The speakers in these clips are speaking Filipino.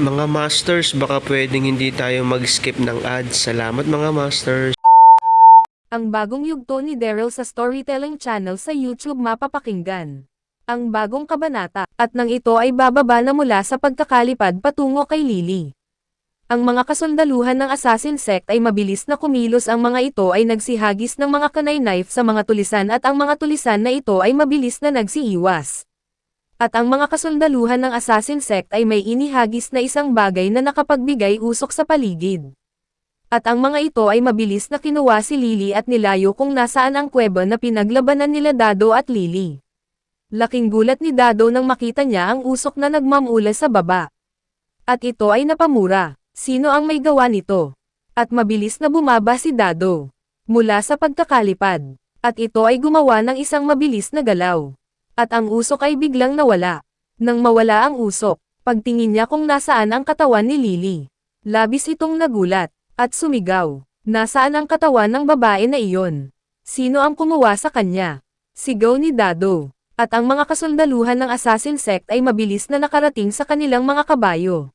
Mga Masters, baka pwedeng hindi tayo mag-skip ng ads. Salamat mga Masters. Ang bagong yugto ni Daryl sa Storytelling Channel sa YouTube mapapakinggan. Ang bagong kabanata, at nang ito ay bababa na mula sa pagkakalipad patungo kay Lily. Ang mga kasundaluhan ng assassin sect ay mabilis na kumilos ang mga ito ay nagsihagis ng mga kanay knife sa mga tulisan at ang mga tulisan na ito ay mabilis na nagsiiwas. At ang mga kasundaluhan ng assassin sect ay may inihagis na isang bagay na nakapagbigay usok sa paligid. At ang mga ito ay mabilis na kinuha si Lily at nilayo kung nasaan ang kuweba na pinaglabanan nila Dado at Lily. Laking gulat ni Dado nang makita niya ang usok na nagmamula sa baba. At ito ay napamura. Sino ang may gawa nito? At mabilis na bumaba si Dado. Mula sa pagkakalipad. At ito ay gumawa ng isang mabilis na galaw. At ang usok ay biglang nawala. Nang mawala ang usok, pagtingin niya kung nasaan ang katawan ni Lily. Labis itong nagulat at sumigaw. Nasaan ang katawan ng babae na iyon? Sino ang kumuha sa kanya? Sigaw ni Dado. At ang mga kasundaluhan ng assassin sect ay mabilis na nakarating sa kanilang mga kabayo.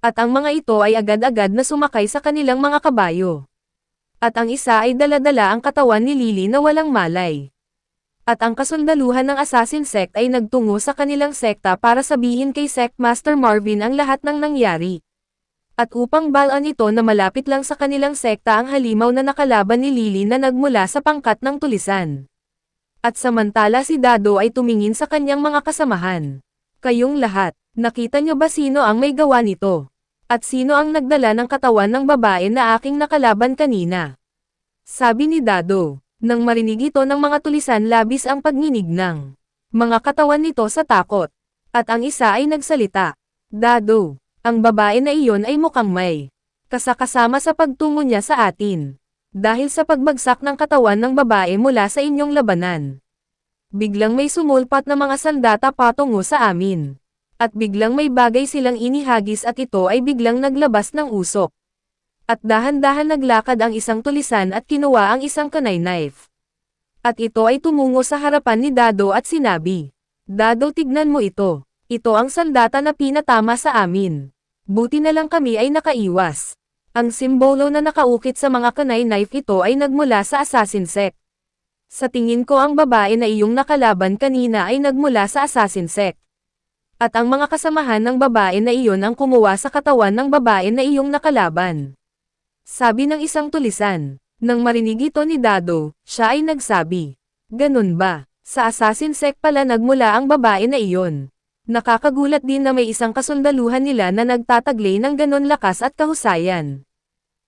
At ang mga ito ay agad-agad na sumakay sa kanilang mga kabayo. At ang isa ay daladala ang katawan ni Lily na walang malay. At ang kasundaluhan ng assassin sect ay nagtungo sa kanilang sekta para sabihin kay Sect Master Marvin ang lahat ng nangyari. At upang balaan ito na malapit lang sa kanilang sekta ang halimaw na nakalaban ni Lily na nagmula sa pangkat ng tulisan. At samantala si Dado ay tumingin sa kanyang mga kasamahan. Kayong lahat, nakita niyo ba sino ang may gawa nito? At sino ang nagdala ng katawan ng babae na aking nakalaban kanina? Sabi ni Dado, nang marinig ito ng mga tulisan labis ang pagninig ng mga katawan nito sa takot. At ang isa ay nagsalita, Dado, ang babae na iyon ay mukhang may kasakasama sa pagtungo niya sa atin. Dahil sa pagbagsak ng katawan ng babae mula sa inyong labanan. Biglang may sumulpat na mga sandata patungo sa amin. At biglang may bagay silang inihagis at ito ay biglang naglabas ng usok. At dahan-dahan naglakad ang isang tulisan at kinuha ang isang kanay knife. At ito ay tumungo sa harapan ni Dado at sinabi, Dado tignan mo ito. Ito ang sandata na pinatama sa amin. Buti na lang kami ay nakaiwas. Ang simbolo na nakaukit sa mga kanay knife ito ay nagmula sa assassin sect. Sa tingin ko ang babae na iyong nakalaban kanina ay nagmula sa assassin sect. At ang mga kasamahan ng babae na iyon ang kumuha sa katawan ng babae na iyong nakalaban. Sabi ng isang tulisan. Nang marinig ito ni Dado, siya ay nagsabi. Ganun ba? Sa assassin sect pala nagmula ang babae na iyon. Nakakagulat din na may isang kasundaluhan nila na nagtataglay ng ganon lakas at kahusayan.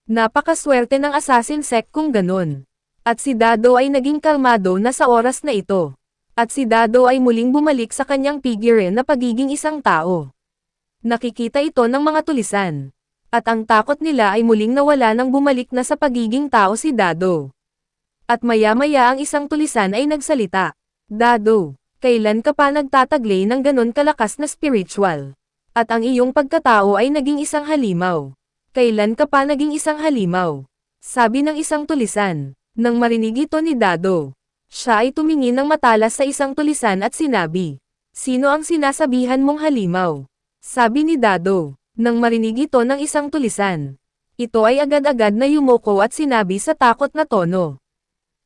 Napakaswerte ng assassin sect kung ganon. At si Dado ay naging kalmado na sa oras na ito. At si Dado ay muling bumalik sa kanyang figure na pagiging isang tao. Nakikita ito ng mga tulisan. At ang takot nila ay muling nawala nang bumalik na sa pagiging tao si Dado. At maya-maya ang isang tulisan ay nagsalita. Dado, kailan ka pa nagtataglay ng ganon kalakas na spiritual? At ang iyong pagkatao ay naging isang halimaw. Kailan ka pa naging isang halimaw? Sabi ng isang tulisan. Nang marinig ito ni Dado, siya ay tumingin ng matalas sa isang tulisan at sinabi, Sino ang sinasabihan mong halimaw? Sabi ni Dado, nang marinig ito ng isang tulisan. Ito ay agad-agad na yumuko at sinabi sa takot na tono.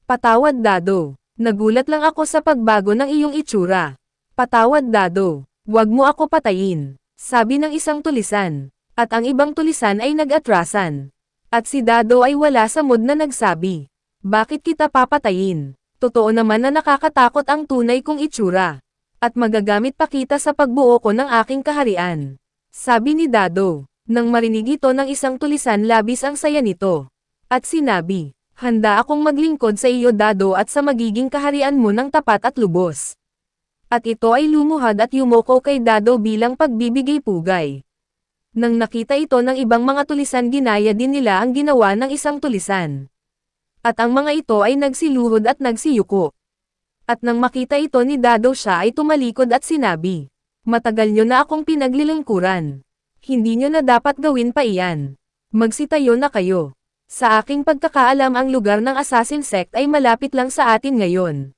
Patawad Dado, nagulat lang ako sa pagbago ng iyong itsura. Patawad Dado, huwag mo ako patayin. Sabi ng isang tulisan. At ang ibang tulisan ay nag-atrasan. At si Dado ay wala sa mood na nagsabi. Bakit kita papatayin? Totoo naman na nakakatakot ang tunay kong itsura. At magagamit pa kita sa pagbuo ko ng aking kaharian. Sabi ni Dado. Nang marinig ito ng isang tulisan labis ang saya nito. At sinabi, Handa akong maglingkod sa iyo Dado at sa magiging kaharian mo ng tapat at lubos. At ito ay lumuhad at yumoko kay Dado bilang pagbibigay pugay. Nang nakita ito ng ibang mga tulisan ginaya din nila ang ginawa ng isang tulisan. At ang mga ito ay nagsiluhod at nagsiyuko. At nang makita ito ni Dado siya ay tumalikod at sinabi, Matagal nyo na akong pinaglilingkuran. Hindi nyo na dapat gawin pa iyan. Magsitayo na kayo. Sa aking pagkakaalam ang lugar ng assassin sect ay malapit lang sa atin ngayon.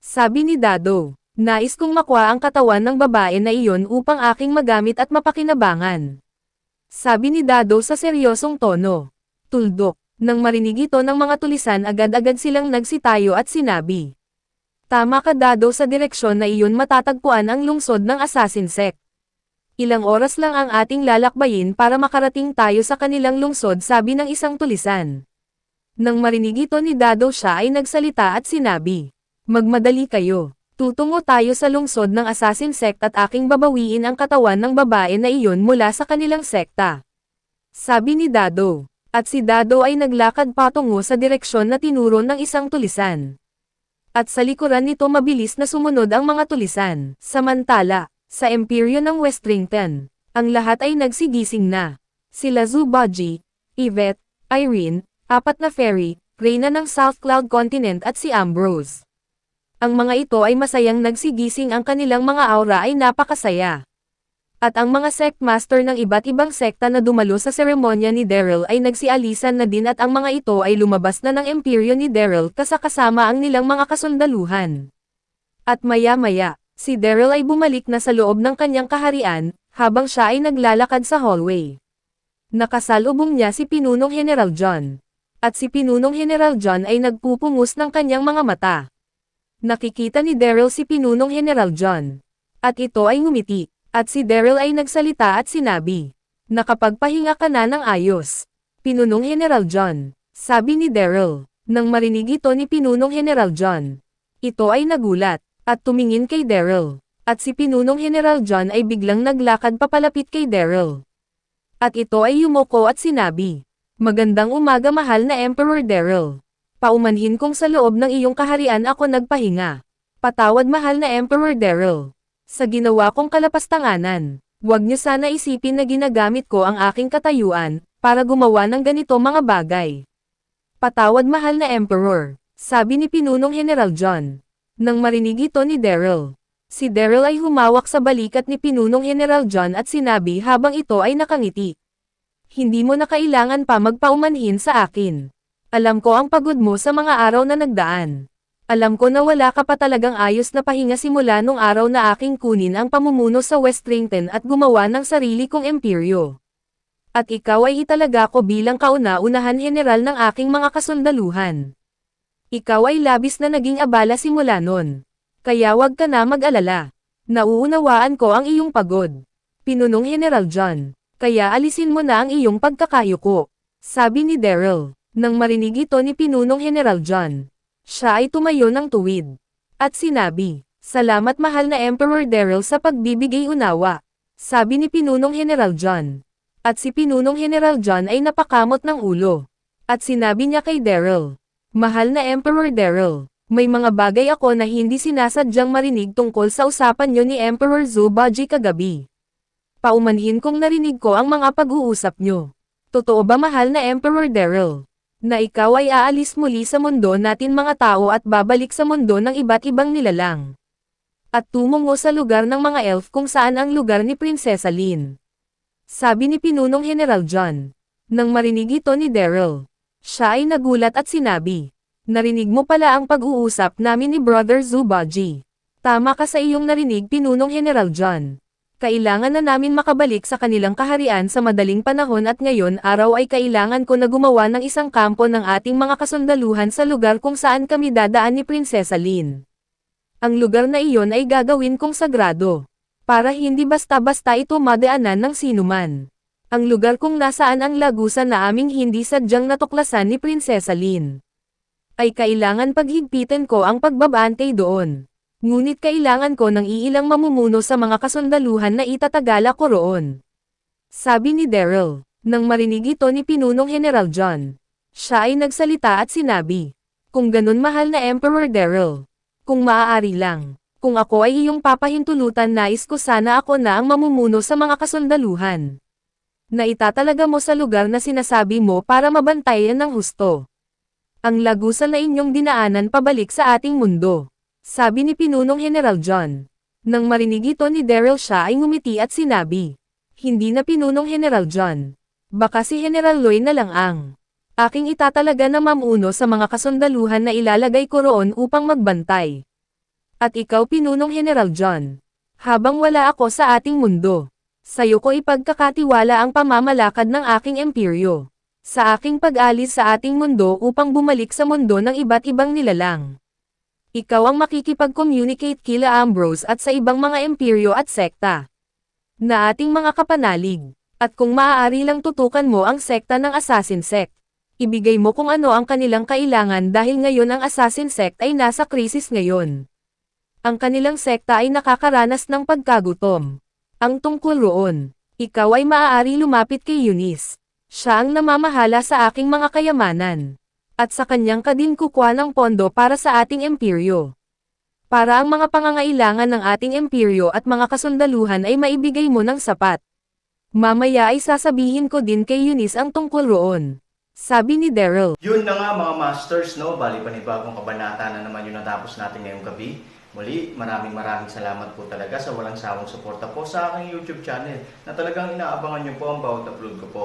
Sabi ni Dado, nais kong makuha ang katawan ng babae na iyon upang aking magamit at mapakinabangan. Sabi ni Dado sa seryosong tono. Tuldok, nang marinig ito ng mga tulisan agad-agad silang nagsitayo at sinabi. Tama ka Dado sa direksyon na iyon matatagpuan ang lungsod ng assassin sect. Ilang oras lang ang ating lalakbayin para makarating tayo sa kanilang lungsod sabi ng isang tulisan. Nang marinig ito ni Dado siya ay nagsalita at sinabi, Magmadali kayo. Tutungo tayo sa lungsod ng assassin sect at aking babawiin ang katawan ng babae na iyon mula sa kanilang sekta. Sabi ni Dado. At si Dado ay naglakad patungo sa direksyon na tinuro ng isang tulisan. At sa likuran nito mabilis na sumunod ang mga tulisan. Samantala, sa Imperyo ng Westrington, ang lahat ay nagsigising na. Sila Zubaji, Yvette, Irene, apat na fairy, Reyna ng South Cloud Continent at si Ambrose. Ang mga ito ay masayang nagsigising ang kanilang mga aura ay napakasaya. At ang mga sect master ng iba't ibang sekta na dumalo sa seremonya ni Daryl ay nagsialisan na din at ang mga ito ay lumabas na ng imperyo ni Daryl kasakasama ang nilang mga kasundaluhan. At maya-maya, si Daryl ay bumalik na sa loob ng kanyang kaharian, habang siya ay naglalakad sa hallway. Nakasalubong niya si Pinunong General John. At si Pinunong General John ay nagpupungos ng kanyang mga mata. Nakikita ni Daryl si Pinunong General John. At ito ay ngumiti. At si Daryl ay nagsalita at sinabi, Nakapagpahinga ka na ng ayos. Pinunong General John. Sabi ni Daryl. Nang marinig ito ni Pinunong General John. Ito ay nagulat, at tumingin kay Daryl. At si Pinunong General John ay biglang naglakad papalapit kay Daryl. At ito ay yumoko at sinabi, Magandang umaga mahal na Emperor Daryl. Paumanhin kong sa loob ng iyong kaharian ako nagpahinga. Patawad mahal na Emperor Daryl. Sa ginawa kong kalapastanganan, huwag niyo sana isipin na ginagamit ko ang aking katayuan, para gumawa ng ganito mga bagay. Patawad mahal na Emperor, sabi ni Pinunong General John. Nang marinig ito ni Daryl. Si Daryl ay humawak sa balikat ni Pinunong General John at sinabi habang ito ay nakangiti. Hindi mo na kailangan pa magpaumanhin sa akin. Alam ko ang pagod mo sa mga araw na nagdaan. Alam ko na wala ka pa talagang ayos na pahinga simula nung araw na aking kunin ang pamumuno sa Westrington at gumawa ng sarili kong imperyo. At ikaw ay italaga ko bilang kauna-unahan general ng aking mga kasundaluhan. Ikaw ay labis na naging abala simula nun. Kaya wag ka na mag-alala. Nauunawaan ko ang iyong pagod. Pinunong General John. Kaya alisin mo na ang iyong pagkakayuko. Sabi ni Daryl. Nang marinig ito ni Pinunong General John. Siya ay tumayo ng tuwid. At sinabi, Salamat mahal na Emperor Daryl sa pagbibigay unawa. Sabi ni Pinunong General John. At si Pinunong General John ay napakamot ng ulo. At sinabi niya kay Daryl, Mahal na Emperor Daryl, may mga bagay ako na hindi sinasadyang marinig tungkol sa usapan niyo ni Emperor Zubaji kagabi. Paumanhin kong narinig ko ang mga pag-uusap niyo. Totoo ba mahal na Emperor Daryl? Na ikaw ay aalis muli sa mundo natin mga tao at babalik sa mundo ng iba't ibang nilalang. At tumungo sa lugar ng mga elf kung saan ang lugar ni Prinsesa Lin. Sabi ni Pinunong General John. Nang marinig ito ni Daryl. Siya ay nagulat at sinabi. Narinig mo pala ang pag-uusap namin ni Brother Zubaji. Tama ka sa iyong narinig Pinunong General John. Kailangan na namin makabalik sa kanilang kaharian sa madaling panahon at ngayon araw ay kailangan ko na gumawa ng isang kampo ng ating mga kasundaluhan sa lugar kung saan kami dadaan ni Prinsesa Lin. Ang lugar na iyon ay gagawin kong sagrado. Para hindi basta-basta ito madaanan ng sinuman. Ang lugar kung nasaan ang lagusan na aming hindi sadyang natuklasan ni Prinsesa Lin. Ay kailangan paghigpitan ko ang pagbabantay doon. Ngunit kailangan ko ng iilang mamumuno sa mga kasundaluhan na itatagala ko roon. Sabi ni Daryl, nang marinig ito ni Pinunong General John. Siya ay nagsalita at sinabi, Kung ganun mahal na Emperor Daryl, kung maaari lang, kung ako ay iyong papahintulutan nais ko sana ako na ang mamumuno sa mga kasundaluhan. Na itatalaga mo sa lugar na sinasabi mo para mabantayan ng husto. Ang lagusan na inyong dinaanan pabalik sa ating mundo. Sabi ni Pinunong General John. Nang marinig ito ni Daryl siya ay ngumiti at sinabi. Hindi na Pinunong General John. Baka si General Loy na lang ang aking itatalaga na mamuno sa mga kasundaluhan na ilalagay ko roon upang magbantay. At ikaw Pinunong General John. Habang wala ako sa ating mundo, sayo ko ipagkakatiwala ang pamamalakad ng aking imperyo. Sa aking pag-alis sa ating mundo upang bumalik sa mundo ng iba't ibang nilalang. Ikaw ang makikipag-communicate kila Ambrose at sa ibang mga imperyo at sekta. Na ating mga kapanalig. At kung maaari lang tutukan mo ang sekta ng Assassin Sect. Ibigay mo kung ano ang kanilang kailangan dahil ngayon ang Assassin Sect ay nasa krisis ngayon. Ang kanilang sekta ay nakakaranas ng pagkagutom. Ang tungkol roon, ikaw ay maaari lumapit kay Eunice. Siya ang namamahala sa aking mga kayamanan. At sa kanyang kadin kukwa ng pondo para sa ating imperyo. Para ang mga pangangailangan ng ating imperyo at mga kasundaluhan ay maibigay mo ng sapat. Mamaya ay sasabihin ko din kay Eunice ang tungkol roon. Sabi ni Daryl. Yun na nga mga masters, no? Bali panibagong kabanata na naman yung natapos natin ngayong gabi. Muli, maraming maraming salamat po talaga sa walang sawang suporta po sa aking YouTube channel na talagang inaabangan nyo po ang bawat upload ko po.